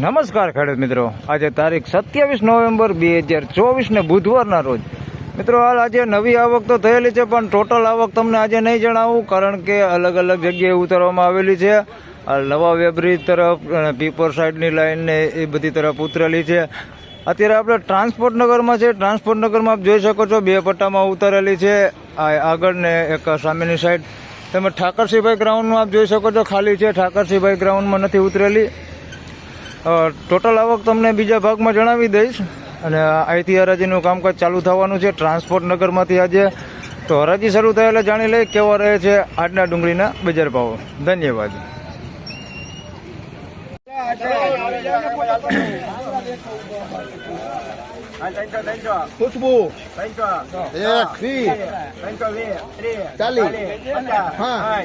નમસ્કાર ખેડૂત મિત્રો. આજે તારીખ સત્યાવીસ નવેમ્બર બે હજાર ચોવીસને બુધવારના રોજ. મિત્રો, હાલ આજે નવી આવક તો થયેલી છે, પણ ટોટલ આવક તમને આજે નહીં જણાવું, કારણ કે અલગ અલગ જગ્યાએ ઉતારવામાં આવેલી છે. આ નવા વેબ્રિજ તરફ પીપર સાઈડની લાઈનને એ બધી તરફ ઉતરેલી છે. અત્યારે આપણે ટ્રાન્સપોર્ટ નગરમાં છે. ટ્રાન્સપોર્ટ નગરમાં આપ જોઈ શકો છો, બે પટ્ટામાં ઉતારેલી છે. આ આગળ ને એક સામેની સાઈડ. તમે ઠાકરસિંહભાઈ ગ્રાઉન્ડમાં આપ જોઈ શકો છો, ખાલી છે. ઠાકરસિંહભાઈ ગ્રાઉન્ડમાં નથી ઉતરેલી. ટોટલ આવક તમને બીજા ભાગમાં જણાવી દઈશ અને અહીંથી હરાજીનું કામકાજ ચાલુ થવાનું છે ટ્રાન્સપોર્ટ નગરમાંથી આજે તો હરાજી શરૂ થાય એટલે જાણી લઈ કેવા રહે છે આજના ડુંગળીના બજાર ભાવો ધન્યવાદ ખુશ્બુ એક હા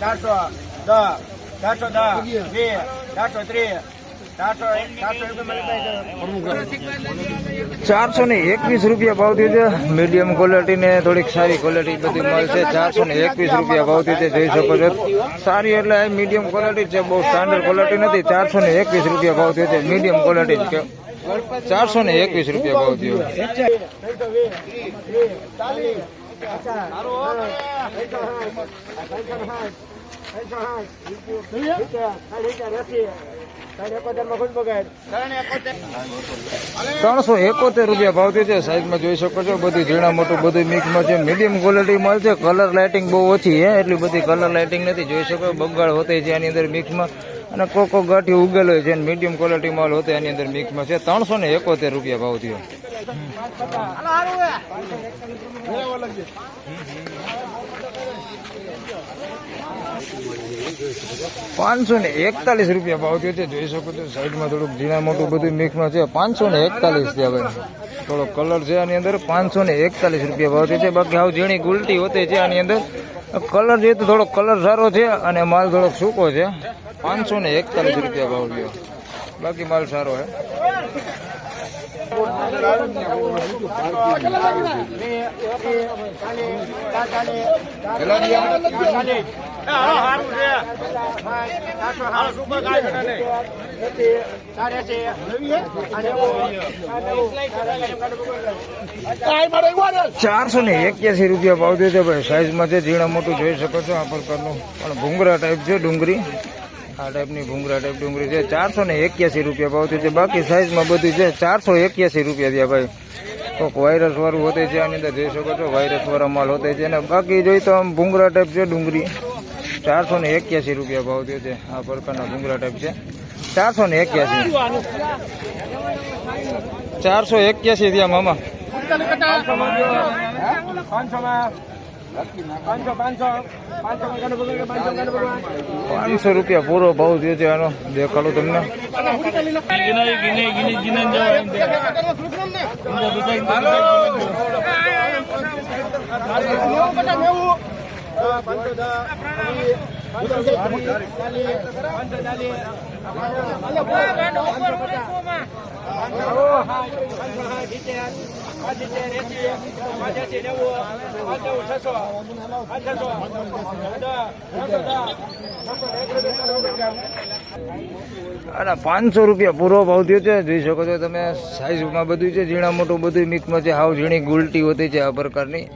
ચારસો ને એકવીસ રૂપિયા ભાવ થયું છે. મીડિયમ ક્વોલિટી ને થોડીક સારી ક્વોલિટી બધી મળશે. ચારસો ને એકવીસ રૂપિયા ભાવ થયું છે. જોઈ શકો છો. સારી એટલે મીડિયમ ક્વોલિટી છે. બહુ સ્ટાન્ડર્ડ ક્વોલિટી નથી. ચારસો ને એકવીસ રૂપિયા ભાવ થયો છે. મીડિયમ ક્વોલિટી છે. ચારસો ને એકવીસ રૂપિયા ભાવ થયો. ત્રણસો એકોતેર રૂપિયા ભાવ થયો છે. સાઈઝમાં જોઈ શકો છો બધી ઝીણા મોટું બધું મિક્સમાં છે. મીડિયમ ક્વોલિટી માલ છે. કલર લાઇટિંગ બહુ ઓછી છે એટલી બધી કલર લાઇટિંગ નથી. જોઈ શકો બંગાળ હોતે છે આની અંદર મિક્સમાં અને કોકો ગાંઠી ઉગેલો છે અને મીડિયમ ક્વોલિટી માલ હોતે આની અંદર મિક્સમાં છે. ત્રણસો ને એકોતેર રૂપિયા ભાવ થયો. પાંચસો ને એકતાલીસ રૂપિયા ભાવ થયો છે. જોઈ શકો છો, સાઈડમાં થોડુંક ઝીણા મોટું બધું મિક્સમાં છે. પાંચસો ને એકતાલીસ છે હવે. થોડો કલર છે આની અંદર. પાંચસો ને એકતાલીસ રૂપિયા ભાવ થયો છે. બાકી હાવ ઝીણી ગુલટી હોતે છે આની અંદર. કલર જોઈએ તો થોડો કલર સારો છે અને માલ થોડોક સૂકો છે. પાંચસો ને એકતાલીસ રૂપિયા ભાવ લ્યો બાકી માલ સારો છે. ચારસો ને એક્યાસી રૂપિયા ભાવ છે ભાઈ. સાઈઝમાં છે ઝીણા મોટું જોઈ શકો છો, આ પ્રકારનું. પણ ભૂંગરા ટાઈપ છે ડુંગળી આ ટાઈપની ભૂંગરા ટાઈપ ડુંગળી છે. ચારસો ને એક્યાસી રૂપિયા ભાવતી થયો છે. બાકી સાઈઝમાં બધી છે. ચારસો એક્યાસી રૂપિયા થયા ભાઈ. કોઈક વાયરસવાળું હોતે છે. આની અંદર જોઈ શકો છો વાયરસવાળા માલ હોતે છે. અને બાકી જોઈ તો આમ ભૂંગરા ટાઈપ છે ડુંગળી. ચારસો ને એક્યાસી રૂપિયા ભાવ થયો છે. આ પ્રકારના ભૂંગરા ટાઈપ છે. ચારસો ને એક્યાસી. ચારસો એક્યાસી થયા મામા. પાંચસો રૂપિયા પૂરો ભાવ થયો છે આનો દેખાડો તમને. અને પાંચસો રૂપિયા પૂરો ભાવ થયો છે. જોઈ શકો છો તમે સાઈઝમાં બધું છે, ઝીણા મોટું બધું મિક્સમાં છે, હાવ ઝીણી ગુલટી હોતી છે આ પ્રકારની.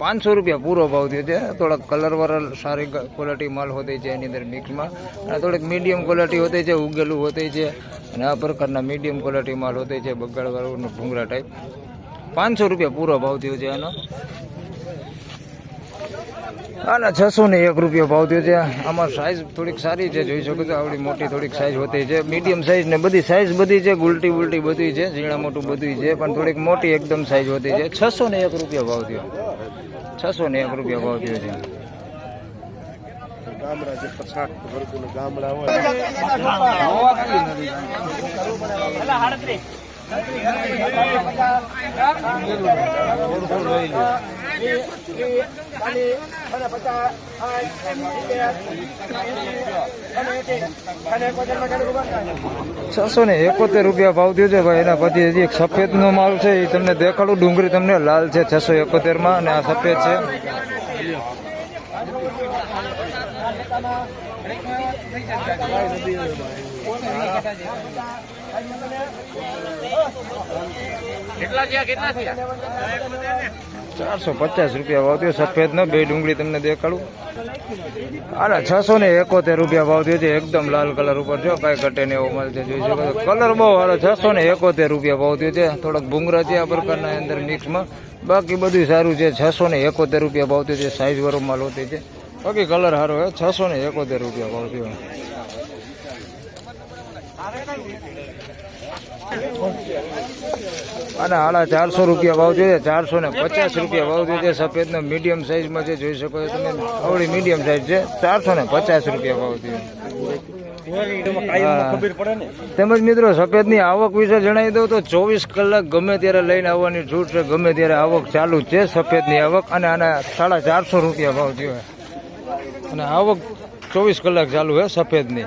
પાંચસો રૂપિયા પૂરો ભાવ થયો છે. થોડાક કલરવાળા સારી ક્વોલિટી માલ હોતી છે એની અંદર મિક્સમાં અને થોડીક મીડિયમ ક્વોલિટી હોતી છે, ઉગેલું હોતી છે. અને આ પ્રકારના મીડિયમ ક્વોલિટી માલ હોતી છે, બગાડવાળું ભૂંગળા ટાઈપ પાંચસો રૂપિયા પૂરો ભાવ થયો છે એનો અને છસો ને એક રૂપિયા ભાવ થયો છે. આમાં સાઈઝ થોડીક સારી છે જોઈ શકો છો આવડી મોટી થોડીક સાઇઝ હોતી છે. મીડિયમ સાઇઝ ને બધી સાઈઝ બધી છે ગુલટી ઉલટી બધી છે ઝીણા મોટું બધું છે પણ થોડીક મોટી એકદમ સાઈઝ હોતી છે. છસો ને એક રૂપિયા ભાવ થયો. છસો ને એક રૂપિયા ભાવ થયો છે. ગામડા જે પછાટ ગામડા હોય. છસો ને એકોતેર રૂપિયા ભાવ છે ભાઈ. એના પછી હજી એક સફેદ નો માલ છે, એ તમને દેખાડું. ડુંગળી તમને લાલ છે, છસો એકોતેરમાં અને આ સફેદ છે. ચારસો પચાસ રૂપિયા ભાવ થયો સફેદ નો, બે ડુંગળી તમને દેખાડું. અરે છસો ને એકોતેર રૂપિયા ભાવ થયો છે એકદમ લાલ કલર ઉપર જો, કાંઈ ઘટે ને એવો મળશે છે જોઈ કલર બહુ સારો, છસો ને એકોતેર રૂપિયા ભાવ થયો છે થોડોક ભૂંગરા છે આ પ્રકારના અંદર મિક્સમાં. બાકી બધું સારું છે, છસો ને એકોતેર રૂપિયા ભાવ થયો છે સાઈઝ વાળો માલ હોતી છે. બાકી કલર સારો હે છસો ને એકોતેર રૂપિયા ભાવ થયો અને આડા ચારસો રૂપિયા ભાવ જોઈએ, ચારસો ને પચાસ રૂપિયા ભાવ જોઈએ સફેદ નો મીડિયમ સાઈઝમાં જે જોઈ શકો છો તમે અવળી મીડિયમ સાઈઝ છે, ચારસો ને પચાસ રૂપિયા ભાવ જોઈએ. તેમજ મિત્રો, સફેદની આવક વિશે જણાવી દઉં તો ચોવીસ કલાક ગમે ત્યારે લઈને આવવાની છૂટ છે, ગમે ત્યારે આવક ચાલુ છે સફેદની આવક, અને આના સાડા ચારસો રૂપિયા ભાવ જોઈએ. અને આવક ચોવીસ કલાક ચાલુ છે સફેદની.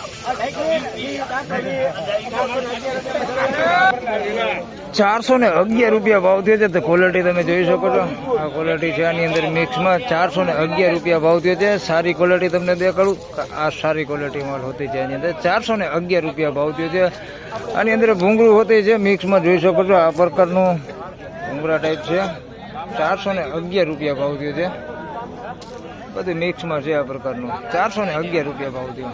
ચારસો ને અગિયાર રૂપિયા ભાવ થયો છે. તો ક્વોલિટી તમે જોઈ શકો છો. આ ક્વોલિટી છે આની અંદર મિક્સમાં ચારસો ને અગિયાર રૂપિયા ભાવ થયો છે. સારી ક્વોલિટી તમને દેખાડું. આ સારી ક્વોલિટી માલ હોતી છે એની અંદર. ચારસો ને અગિયાર રૂપિયા ભાવ થયો છે. આની અંદર ભૂંગળું હોતી છે. મિક્સમાં જોઈ શકો છો. આ પ્રકારનું ભૂંગળા ટાઈપ છે. ચારસો ને અગિયાર રૂપિયા ભાવ થયો છે. બધું મિક્સમાં છે આ પ્રકારનું. ચારસો ને અગિયાર રૂપિયા ભાવ થયો.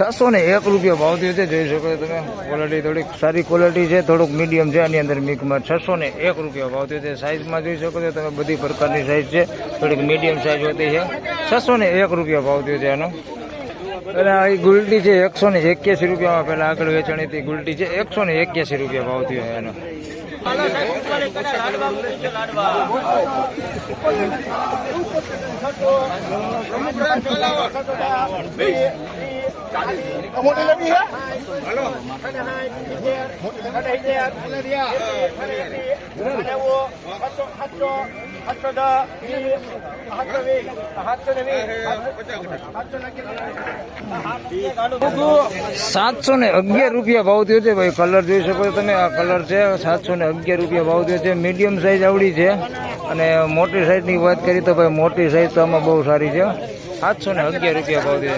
છસો ને એક રૂપિયા ભાવ થયો છે, જોઈ શકો તમે. ક્વોલિટી થોડીક સારી ક્વોલિટી છે, થોડુંક મીડિયમ છે, આની અંદર મિકમાં છસો ને એક રૂપિયા ભાવ થયો છે. સાઇઝમાં જોઈ શકો છો તમે, બધી પ્રકારની સાઇઝ છે. થોડીક મીડિયમ સાઇઝ હોતી છે. છસો ને એક રૂપિયા ભાવ થયો છે આનો. અને એ ગુલટી છે એકસો ને એક્યાસી રૂપિયામાં પેલા આગળ વેચાણી હતી. ગુલટી છે એકસો ને એક્યાસી રૂપિયા ભાવ થયો છે એનો. મોટી લેવી હે સાતસો ને અગિયાર રૂપિયા ભાવ થયો છે ભાઈ. કલર જોઈ શકો છો તમે. આ કલર છે. સાતસો ને અગિયાર રૂપિયા ભાવ થયો છે. મીડિયમ સાઇઝ આવડી છે. અને મોટી સાઇઝની વાત કરીએ તો ભાઈ મોટી સાઇઝ તો આમાં બહુ સારી છે. સાતસો ને અગિયાર રૂપિયા ભાવ છે.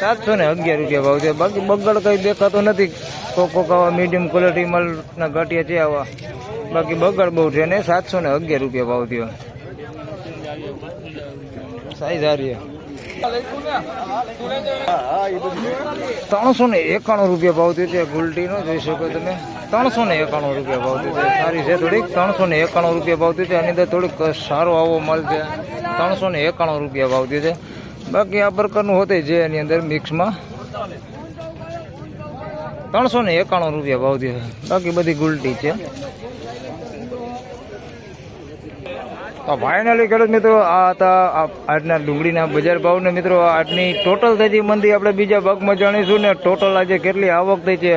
સાતસો ને અગિયાર રૂપિયા ભાવ છે. બાકી બગડ કઈ દેખાતો નથી. કોક કોક આવા મીડિયમ ક્વોલિટી માલના ગાંઠિયા છે આવા. બાકી બગડ બહુ છે ને સાતસો ને અગિયાર રૂપિયા ભાવ થયો. સાઈઝ સારી ત્રણસો ને એકાણું રૂપિયા ભાવ થયો છે ગુલટીનો, જોઈ શકો તમે. ત્રણસો ને એકાણું રૂપિયા ભાવ થયો છે. સારી છે થોડીક. ત્રણસો ને એકાણું રૂપિયા ભાવ થયો છે. એની અંદર થોડીક સારો આવો માલ છે. ત્રણસો ને એકાણું રૂપિયા ભાવ થયો છે. બાકી આ પ્રકારનું હોતે છે એની અંદર મિક્સમાં. ત્રણસો ને એકાણું રૂપિયા ભાવ થયો બાકી બધી ગુલટી છે. તો ફાઇનલી ખેડૂત મિત્રો, આ હતા આજના ડુંગળીના બજાર ભાવને મિત્રો, આજની ટોટલ થતી મંદી. આપણે બીજા ભાગમાં જાણીશું ને ટોટલ આજે કેટલી આવક થઈ છે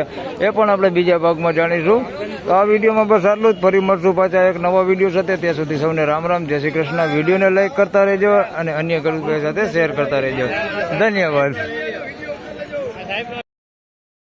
એ પણ આપણે બીજા ભાગમાં જાણીશું. તો આ વિડીયોમાં બસ આટલું જ. ફરી મળશું પાછા એક નવા વીડિયો સાથે. ત્યાં સુધી સૌને રામ રામ. જય શ્રી કૃષ્ણ. વિડીયોને લાઈક કરતા રહેજો અને અન્ય ખેડૂત સાથે શેર કરતા રહેજો. ધન્યવાદ.